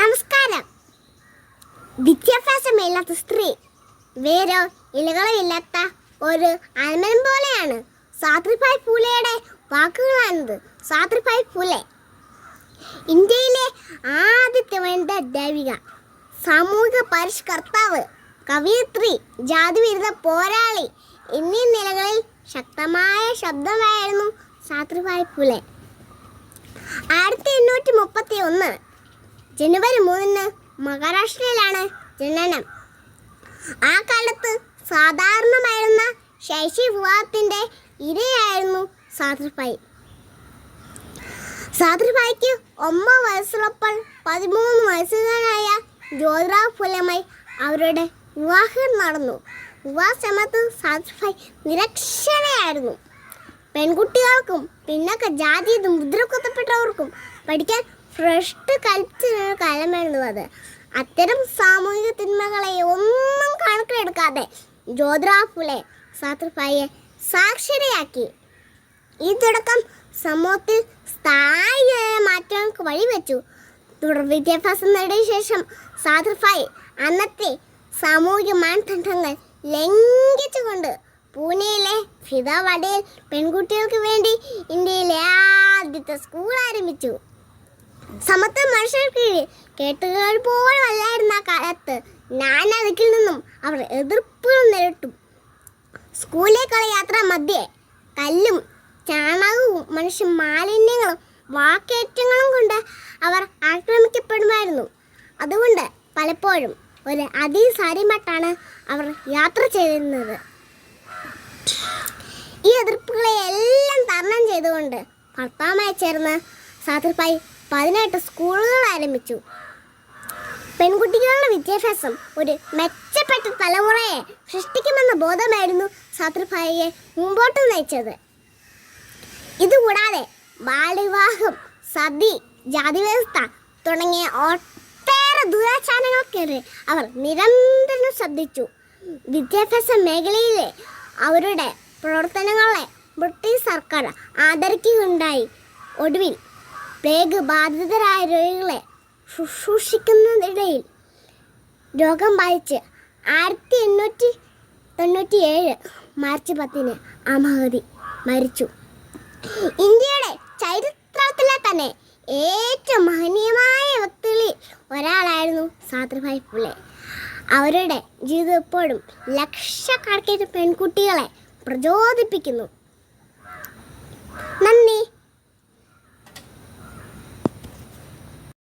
നമസ്കാരം. വിദ്യാഭ്യാസമില്ലാത്ത സ്ത്രീ വേരോ ഇലകളോ ഇല്ലാത്ത ഒരു ആൽമരം പോലെയാണ്. സാത്രിഭായ് പൂലയുടെ വാക്കുകളാണിത്. സാത്രിഭായ് പൂലെ. ഇന്ത്യയിലെ ആദ്യത്തെ വേണ്ട ദേവിക സാമൂഹിക പരിഷ്കർത്താവ് കവയിത്രി ജാതിവിരുദ്ധ പോരാളി എന്നീ നിലകളിൽ ശക്തമായ ശബ്ദമായിരുന്നു സാത്രിഭായ് പൂലെ. ആയിരത്തി എണ്ണൂറ്റി മുപ്പത്തി ഒന്ന് ജനുവരി മൂന്നിന് മഹാരാഷ്ട്രയിലാണ് ജനനം. ആ കാലത്ത് സാധാരണമായിരുന്ന ശൈശി വിവാഹത്തിന്റെ ഇരയായിരുന്നു സാദൃഭായി സാദൃഭായിക്ക് ഒമ്പത് വയസ്സുള്ളപ്പോൾ പതിമൂന്ന് വയസ്സുകാരായ ജ്യോതിറാവ് ഫുലമായി അവരുടെ വിവാഹം നടന്നു. വിവാഹ സമയത്ത് സാദൃഭായി നിരക്ഷരയായിരുന്നു. പെൺകുട്ടികൾക്കും പിന്നൊക്കെ ജാതി മുദ്ര കുത്തപ്പെട്ടവർക്കും പഠിക്കാൻ ഭ്രഷ്ട് കൽപ്പിച്ച കാലമായിരുന്നു അത്. അത്തരം സാമൂഹിക തിന്മകളെ ഒന്നും കണക്കിലെടുക്കാതെ ജ്യോതിറാവ് ഫുലെ സാക്ഷരയാക്കി. ഈ തുടക്കം സമൂഹത്തിൽ സ്ഥായിയായ മാറ്റങ്ങൾക്ക് വഴിവെച്ചു. തുടർ വിദ്യാഭ്യാസം നേടിയ ശേഷം സാധുഫായി അന്നത്തെ സാമൂഹിക മാനദണ്ഡങ്ങൾ ലംഘിച്ചുകൊണ്ട് പൂനെയിലെ ഫിദാവാഡയിൽ പെൺകുട്ടികൾക്ക് വേണ്ടി ഇന്ത്യയിലെ ആദ്യത്തെ സ്കൂൾ ആരംഭിച്ചു. സമത്വ മനുഷ്യർക്ക് കേട്ടുകൾ പോലും അല്ലായിരുന്ന ആ ഞാൻ അതിൽ നിന്നും അവർ എതിർപ്പുകൾ നേരിട്ടു. സ്കൂളിലേക്കുള്ള യാത്ര മധ്യേ കല്ലും ചാണകവും മനുഷ്യ മാലിന്യങ്ങളും വാക്കേറ്റങ്ങളും കൊണ്ട് അവർ ആക്രമിക്കപ്പെടുമായിരുന്നു. അതുകൊണ്ട് പലപ്പോഴും ഒരു അതിസാരിമട്ടാണ് അവർ യാത്ര ചെയ്തിരുന്നത്. ഈ എതിർപ്പുകളെ എല്ലാം തരണം ചെയ്തുകൊണ്ട് ഭർത്താവുമായി ചേർന്ന് സാധിർപ്പായി പതിനെട്ട് സ്കൂളുകൾ ആരംഭിച്ചു. പെൺകുട്ടികളുടെ വിദ്യാഭ്യാസം ഒരു മെച്ചപ്പെട്ട തലമുറയെ സൃഷ്ടിക്കുമെന്ന ബോധമായിരുന്നു സാത്രിഭായിയെ മുമ്പോട്ട് നയിച്ചത്. ഇതുകൂടാതെ ബാലവിവാഹം സതി ജാതിവ്യവസ്ഥ തുടങ്ങിയ ഒട്ടേറെ ദുരാചാരങ്ങൾക്കെതിരെ അവർ നിരന്തരം ശ്രദ്ധിച്ചു. വിദ്യാഭ്യാസ മേഖലയിലെ അവരുടെ പ്രവർത്തനങ്ങളെ ബ്രിട്ടീഷ് സർക്കാർ ആദരിക്കുകയുണ്ടായി. ഒടുവിൽ പ്ലേഗ് ബാധിതരായ രോഗികളെ ശുശ്രൂഷിക്കുന്നതിനിടയിൽ രോഗം ബാധിച്ച് ആയിരത്തി എണ്ണൂറ്റി തൊണ്ണൂറ്റി ഏഴ് മാർച്ച് പത്തിന് അമഹതി മഹതി മരിച്ചു. ഇന്ത്യയുടെ ചരിത്രത്തിലെ തന്നെ ഏറ്റവും മഹനീയമായ വ്യക്തികളിൽ ഒരാളായിരുന്നു സാത്രിഭായ് പുലെ അവരുടെ ജീവിതം എപ്പോഴും ലക്ഷക്കണക്കിന് പെൺകുട്ടികളെ പ്രചോദിപ്പിക്കുന്നു.